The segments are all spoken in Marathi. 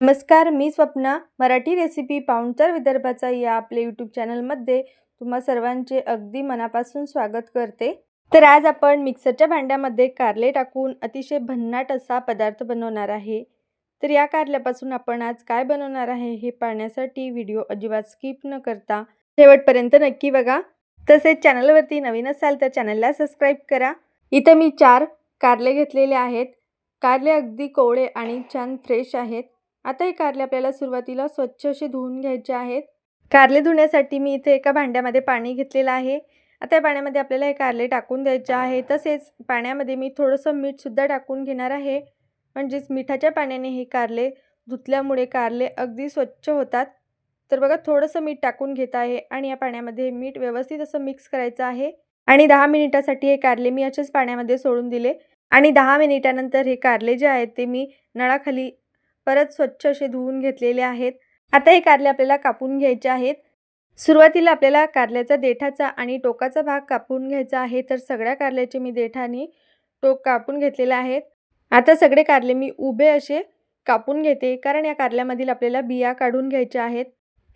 नमस्कार मी स्वप्ना. मराठी रेसिपी पाहुणचार विदर्भाचा या आपल्या यूट्यूब चॅनलमध्ये तुम्हा सर्वांचे अगदी मनापासून स्वागत करते. तर आज आपण मिक्सरच्या भांड्यामध्ये कारले टाकून अतिशय भन्नाट असा पदार्थ बनवणार आहे. तर या कारल्यापासून आपण आज काय बनवणार आहे हे पाहण्यासाठी व्हिडिओ अजिबात स्किप न करता शेवटपर्यंत नक्की बघा. तसेच चॅनलवरती नवीन असाल तर चॅनलला सबस्क्राईब करा. इथं मी चार कारले घेतलेले आहेत. कारले अगदी कोवळे आणि छान फ्रेश आहेत. आता हे कारले आपल्याला सुरुवातीला स्वच्छ असे धुवून घ्यायचे आहेत. कारले धुण्यासाठी मी इथे एका भांड्यामध्ये पाणी घेतलेलं आहे. आता या पाण्यामध्ये आपल्याला हे कारले टाकून द्यायचे आहे. तसेच पाण्यामध्ये मी थोडंसं मीठसुद्धा टाकून घेणार आहे. म्हणजेच मिठाच्या पाण्याने हे कारले धुतल्यामुळे कारले अगदी स्वच्छ होतात. तर बघा थोडंसं मीठ टाकून घेत आहे आणि या पाण्यामध्ये मीठ व्यवस्थित असं मिक्स करायचं आहे. आणि दहा मिनिटासाठी हे कारले मी असेच पाण्यामध्ये सोडून दिले. आणि दहा मिनिटानंतर हे कारले जे आहेत ते मी नळाखाली परत स्वच्छ असे धुवून घेतलेले आहेत. आता हे कारले आपल्याला कापून घ्यायचे आहेत. सुरुवातीला आपल्याला कारल्याचा देठाचा आणि टोकाचा भाग कापून घ्यायचा आहे. तर सगळ्या कारल्याचे मी देठाने टोक कापून घेतलेले आहेत. आता सगळे कारले मी उभे असे कापून घेते. कारण या कारल्यामधील आपल्याला बिया काढून घ्यायच्या आहेत.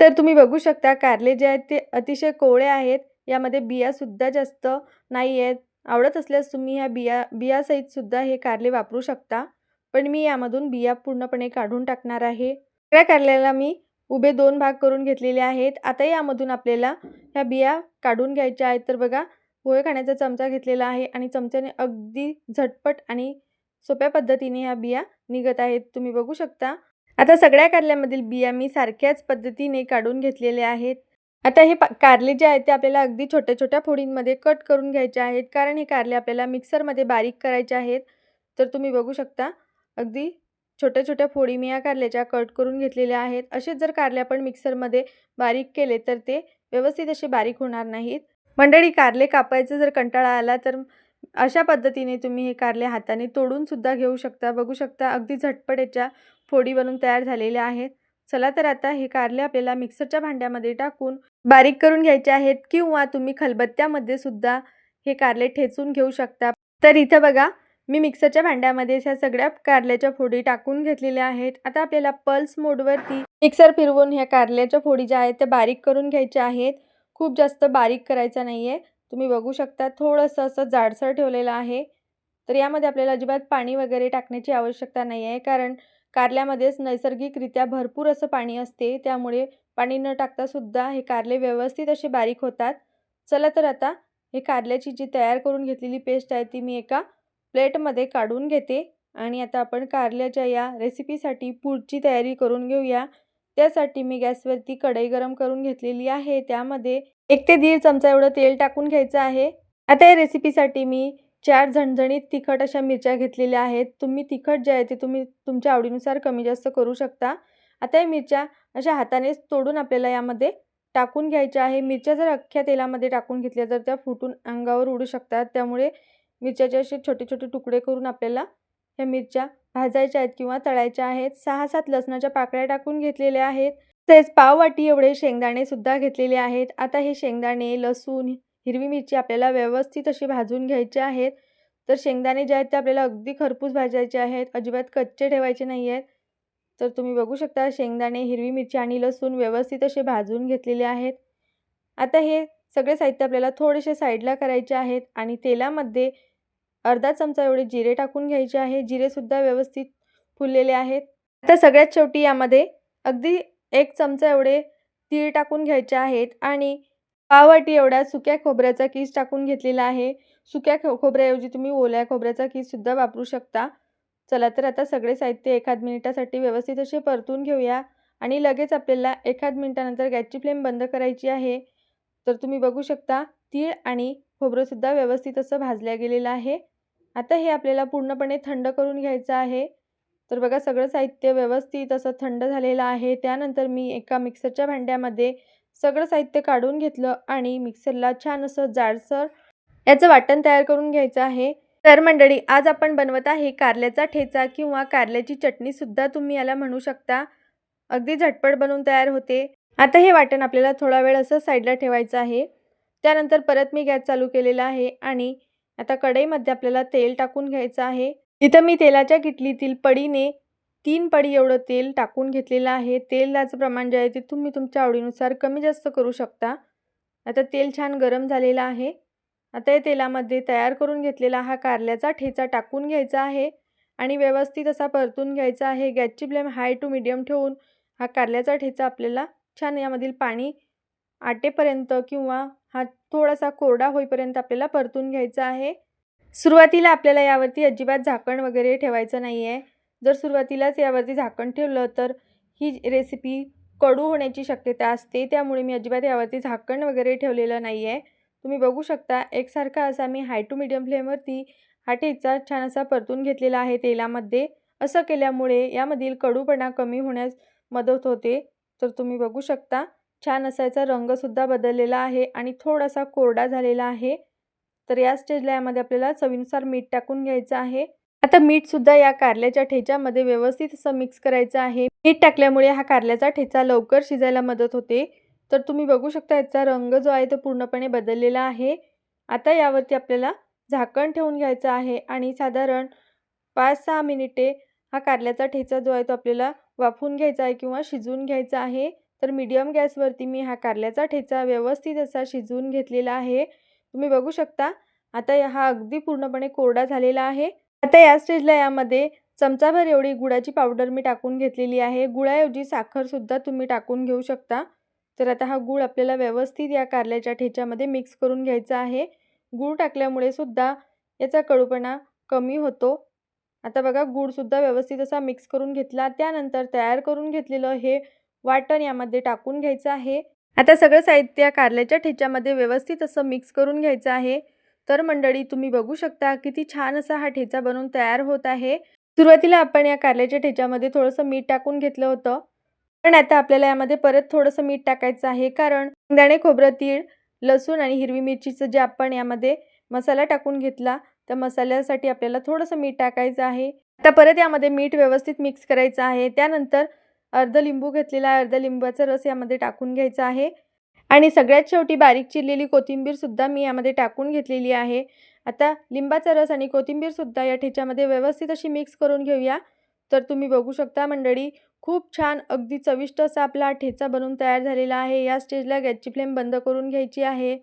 तर तुम्ही बघू शकता कारले जे आहेत ते अतिशय कोवळे आहेत. यामध्ये बियासुद्धा जास्त नाही आहेत आवडत असल्यास तुम्ही ह्या बिया बियासहितसुद्धा हे कारले वापरू शकता. पण मी यामधून बिया पूर्णपणे काढून टाकणार आहे. सगळ्या कारल्याला मी उभे दोन भाग करून घेतलेले आहेत. आता यामधून आपल्याला ह्या बिया काढून घ्यायच्या आहेत. तर बघा पोहे खाण्याचा चमचा घेतलेला आहे आणि चमच्याने अगदी झटपट आणि सोप्या पद्धतीने ह्या बिया निघत आहेत. तुम्ही बघू शकता. आता सगळ्या कारल्यामधील बिया मी सारख्याच पद्धतीने काढून घेतलेल्या आहेत. आता हे पा कारले जे आहेत ते आपल्याला अगदी छोट्या छोट्या फोडींमध्ये कट करून घ्यायचे आहेत. कारण हे कारले आपल्याला मिक्सरमध्ये बारीक करायचे आहेत. तर तुम्ही बघू शकता. अगदी छोट्या छोट्या फोडी मी या कारल्याच्या कट करून घेतलेल्या आहेत. असेच जर कारले आपण मिक्सरमध्ये बारीक केले तर ते व्यवस्थित असे बारीक होणार नाहीत. मंडळी कारले कापायचं जर कंटाळा आला तर अशा पद्धतीने तुम्ही हे कारले हाताने तोडूनसुद्धा घेऊ शकता. बघू शकता अगदी झटपट याच्या फोडी बनून तयार झालेल्या आहेत. चला तर आता हे कारले आपल्याला मिक्सरच्या भांड्यामध्ये टाकून बारीक करून घ्यायचे आहेत किंवा तुम्ही खलबत्त्यामध्ये सुद्धा हे कारले ठेचून घेऊ शकता. तर इथं बघा मी मिक्सरच्या भांड्यामध्ये ह्या सगळ्या कारल्याच्या फोडी टाकून घेतलेल्या आहेत. आता आपल्याला पल्स मोडवरती मिक्सर फिरवून ह्या कारल्याच्या फोडी ज्या आहेत त्या बारीक करून घ्यायच्या आहेत. खूप जास्त बारीक करायचा नाही आहे तुम्ही बघू शकता थोडंसं असं जाडसर ठेवलेलं आहे. तर यामध्ये आपल्याला अजिबात पाणी वगैरे टाकण्याची आवश्यकता नाही आहे कारण कारल्यामध्येच नैसर्गिकरित्या भरपूर असं पाणी असते. त्यामुळे पाणी न टाकतासुद्धा हे कारले व्यवस्थित असे बारीक होतात. चला तर आता हे कारल्याची जी तयार करून घेतलेली पेस्ट आहे ती मी एका प्लेटमध्ये काढून घेते आणि आता आपण कारल्याच्या या रेसिपीसाठी पुढची तयारी करून घेऊया. त्यासाठी मी गॅसवरती कढई गरम करून घेतलेली आहे. त्यामध्ये एक ते दीड चमचा एवढं तेल टाकून घ्यायचं आहे. आता या रेसिपीसाठी मी चार झणझणीत तिखट अशा मिरच्या घेतलेल्या आहेत. तुम्ही तिखट जे आहे ते तुम्ही तुमच्या आवडीनुसार कमी जास्त करू शकता. आता या मिरच्या अशा हातानेच तोडून आपल्याला यामध्ये टाकून घ्यायच्या आहे. मिरच्या जर अख्ख्या तेलामध्ये टाकून घेतल्या तर त्या फुटून अंगावर उडू शकतात. त्यामुळे मिरच्याचे असे छोटे छोटे तुकडे करून आपल्याला ह्या मिरच्या भाजायच्या आहेत किंवा तळायच्या आहेत. सहा सात लसणाच्या पाकळ्या टाकून घेतलेल्या आहेत. तसेच पाववाटी एवढे शेंगदाणे सुद्धा घेतलेले आहेत. आता हे शेंगदाणे लसूण हिरवी मिरची आपल्याला व्यवस्थित अशी भाजून घ्यायचे आहेत. तर शेंगदाणे जे आहेत ते आपल्याला अगदी खरपूस भाजायचे आहेत. अजिबात कच्चे ठेवायचे नाही आहेत. तर तुम्ही बघू शकता शेंगदाणे हिरवी मिरची आणि लसूण व्यवस्थित असे भाजून घेतलेले आहेत. आता हे सगळे साहित्य आपल्याला थोडेसे साईडला करायचे आहेत आणि तेलामध्ये अर्धा चमचा एवढे जिरे टाकून घ्यायचे आहे. जिरेसुद्धा व्यवस्थित फुललेले आहेत. आता सगळ्यात शेवटी यामध्ये अगदी एक चमचा एवढे तीळ टाकून घ्यायचे आहेत आणि पाववाटी एवढ्या सुक्या खोबऱ्याचा कीस टाकून घेतलेला आहे. सुक्या खो खोबऱ्याऐवजी तुम्ही ओल्या खोबऱ्याचा कीससुद्धा वापरू शकता. चला तर आता सगळे साहित्य एखाद मिनिटासाठी व्यवस्थित असे परतून घेऊया आणि लगेच आपल्याला एखाद मिनिटानंतर गॅसची फ्लेम बंद करायची आहे. तर तुम्ही बघू शकता तीळ आणि खोबरंसुद्धा व्यवस्थित असं भाजल्या गेलेलं आहे. आता हे आपल्याला पूर्णपणे थंड करून घ्यायचं आहे. तर बघा सगळं साहित्य व्यवस्थित असं थंड झालेलं आहे. त्यानंतर मी एका मिक्सरच्या भांड्यामध्ये सगळं साहित्य काढून घेतलं आणि मिक्सरला छान असं जाडसर याचं वाटण तयार करून घ्यायचं आहे. तर मंडळी आज आपण बनवत आहे कारल्याचा ठेचा किंवा कारल्याची चटणीसुद्धा तुम्ही याला म्हणू शकता. अगदी झटपट बनवून तयार होते. आता हे वाटण आपल्याला थोडा वेळ असं साईडला ठेवायचं आहे. त्यानंतर परत मी गॅस चालू केलेला आहे आणि आता कढईमध्ये आपल्याला तेल टाकून घ्यायचं आहे. इथं मी तेलाच्या किटलीतील पडीने तीन पडी एवढं तेल टाकून घेतलेलं आहे. तेलाचं प्रमाण जे आहे ते तुम्ही तुमच्या आवडीनुसार कमी जास्त करू शकता. आता तेल छान गरम झालेलं आहे. आता या तेलामध्ये तयार करून घेतलेला हा कारल्याचा ठेचा टाकून घ्यायचा आहे आणि व्यवस्थित असा परतून घ्यायचा आहे. गॅसची फ्लेम हाय टू मिडियम ठेवून हा कारल्याचा ठेचा आपल्याला छान यामधील पाणी आटेपर्यंत किंवा हा थोडासा कोरडा होईपर्यंत आपल्याला परतून घ्यायचा आहे. सुरुवातीला आपल्याला यावरती अजिबात झाकण वगैरे ठेवायचं नाही आहे जर सुरुवातीलाच यावरती झाकण ठेवलं तर ही रेसिपी कडू होण्याची शक्यता असते. त्यामुळे मी अजिबात यावरती झाकण वगैरे ठेवलेलं नाही आहे तुम्ही बघू शकता एकसारखा असा मी हाय टू मिडियम फ्लेमवरती हा ठेचा छान असा परतून घेतलेला आहे तेलामध्ये. असं केल्यामुळे यामधील कडूपणा कमी होण्यास मदत होते. तर तुम्ही बघू शकता. छान असा याचा रंगसुद्धा बदललेला आहे आणि थोडासा कोरडा झालेला आहे. तर या स्टेजला यामध्ये आपल्याला चवीनुसार मीठ टाकून घ्यायचं आहे. आता मीठसुद्धा या कारल्याच्या ठेच्यामध्ये व्यवस्थित असं मिक्स करायचं आहे. मीठ टाकल्यामुळे हा कारल्याचा ठेचा लवकर शिजायला मदत होते. तर तुम्ही बघू शकता याचा रंग जो आहे तो पूर्णपणे बदललेला आहे. आता यावरती आपल्याला झाकण ठेवून घ्यायचं आहे आणि साधारण पाच सहा मिनिटे हा कारल्याचा ठेचा जो आहे तो आपल्याला वाफून घ्यायचा आहे किंवा शिजवून घ्यायचा आहे. तर मीडियम गॅसवरती मी हा कारल्याचा ठेचा व्यवस्थित असा शिजवून घेतलेला आहे. तुम्ही बघू शकता आता हा अगदी पूर्णपणे कोरडा झालेला आहे. आता या स्टेजला यामध्ये चमचाभर एवढी गुळाची पावडर मी टाकून घेतलेली आहे. गुळाऐवजी साखरसुद्धा तुम्ही टाकून घेऊ शकता. तर आता हा गूळ आपल्याला व्यवस्थित या कारल्याच्या ठेच्यामध्ये मिक्स करून घ्यायचा आहे. गूळ टाकल्यामुळे सुद्धा याचा कडूपणा कमी होतो. आता बघा गूळसुद्धा व्यवस्थित असा मिक्स करून घेतला. त्यानंतर तयार करून घेतलेलं हे वाटण यामध्ये टाकून घ्यायचं आहे. आता सगळं साहित्य कारल्याच्या ठेच्यामध्ये व्यवस्थित असं मिक्स करून घ्यायचं आहे. तर मंडळी तुम्ही बघू शकता किती छान असा हा ठेचा बनवून तयार होत आहे. सुरुवातीला आपण या कारल्याच्या ठेच्यामध्ये थोडंसं मीठ टाकून घेतलं होतं. पण आता आपल्याला यामध्ये परत थोडंसं मीठ टाकायचं आहे. कारण शेंगदाणे खोबरं तीळ लसूण आणि हिरवी मिरचीचं जे आपण यामध्ये मसाला टाकून घेतला त्या मसाल्यासाठी आपल्याला थोडंसं मीठ टाकायचं आहे. आता परत यामध्ये मीठ व्यवस्थित मिक्स करायचं आहे. त्यानंतर अर्ध लिंबू घेतलेला आहे अर्ध लिंबाचा रस यामध्ये टाकून घ्यायचा आहे. आणि सगळ्यात शेवटी बारीक चिरलेली कोथिंबीरसुद्धा मी यामध्ये टाकून घेतलेली आहे. आता लिंबाचा रस आणि कोथिंबीरसुद्धा या ठेच्यामध्ये व्यवस्थित अशी मिक्स करून घेऊया. तर तुम्ही बघू शकता मंडळी खूप छान अगदी चविष्ट असा आपला ठेचा बनवून तयार झालेला आहे. या स्टेजला गॅसची फ्लेम बंद करून घ्यायची आहे.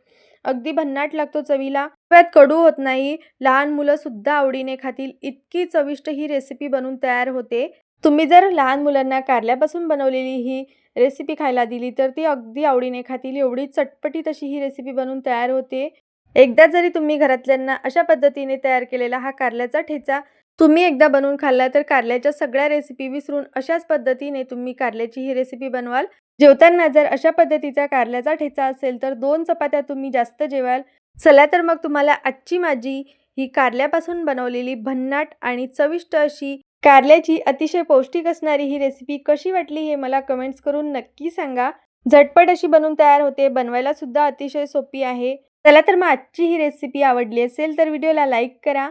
अगदी भन्नाट लागतो चवीला. त्यात कडू होत नाही. लहान मुलंसुद्धा आवडीने खातील. इतकी चविष्ट ही रेसिपी बनवून तयार होते. तुम्ही जर लहान मुलांना कारल्यापासून बनवलेली ही रेसिपी खायला दिली तर ती अगदी आवडीने खातील. एवढी चटपटीत अशी ही रेसिपी बनवून तयार होते. एकदा जरी तुम्ही घरातल्यांना अशा पद्धतीने तयार केलेला हा कारल्याचा ठेचा तुम्ही एकदा बनवून खाल्ला तर कारल्याच्या सगळ्या रेसिपी विसरून अशाच पद्धतीने तुम्ही कारल्याची ही रेसिपी बनवाल. जेवताना जर अशा पद्धतीचा कारल्याचा ठेचा असेल तर दोन चपात्या तुम्ही जास्त जेवाल. चला तर मग तुम्हाला आजची माझी ही कारल्यापासून बनवलेली भन्नाट आणि चविष्ट अशी कारल्याची अतिशय पौष्टिक असणारी ही रेसिपी कशी वाटली हे मला कमेंट्स करून नक्की सांगा. झटपट अशी बनवून तयार होते बनवायला सुद्धा अतिशय सोपी आहे. चला तर मग आजची ही रेसिपी आवडली असेल तर व्हिडिओला लाईक करा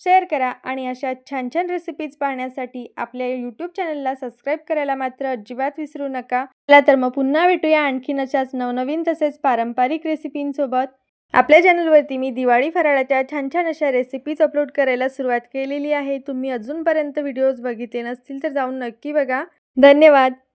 शेअर करा आणि अशा छान छान रेसिपीज पाहण्यासाठी आपल्या यूट्यूब चॅनलला सबस्क्राईब करायला मात्र अजिबात विसरू नका. चला तर मग पुन्हा भेटूया आणखीन अशाच नवनवीन तसेच पारंपरिक रेसिपींसोबत आपल्या चॅनलवरती मी दिवाळी फराळाच्या छान छान अशा रेसिपीज अपलोड करायला सुरुवात केलेली आहे. तुम्ही अजूनपर्यंत व्हिडिओज बघितले नसतील तर जाऊन नक्की बघा. धन्यवाद.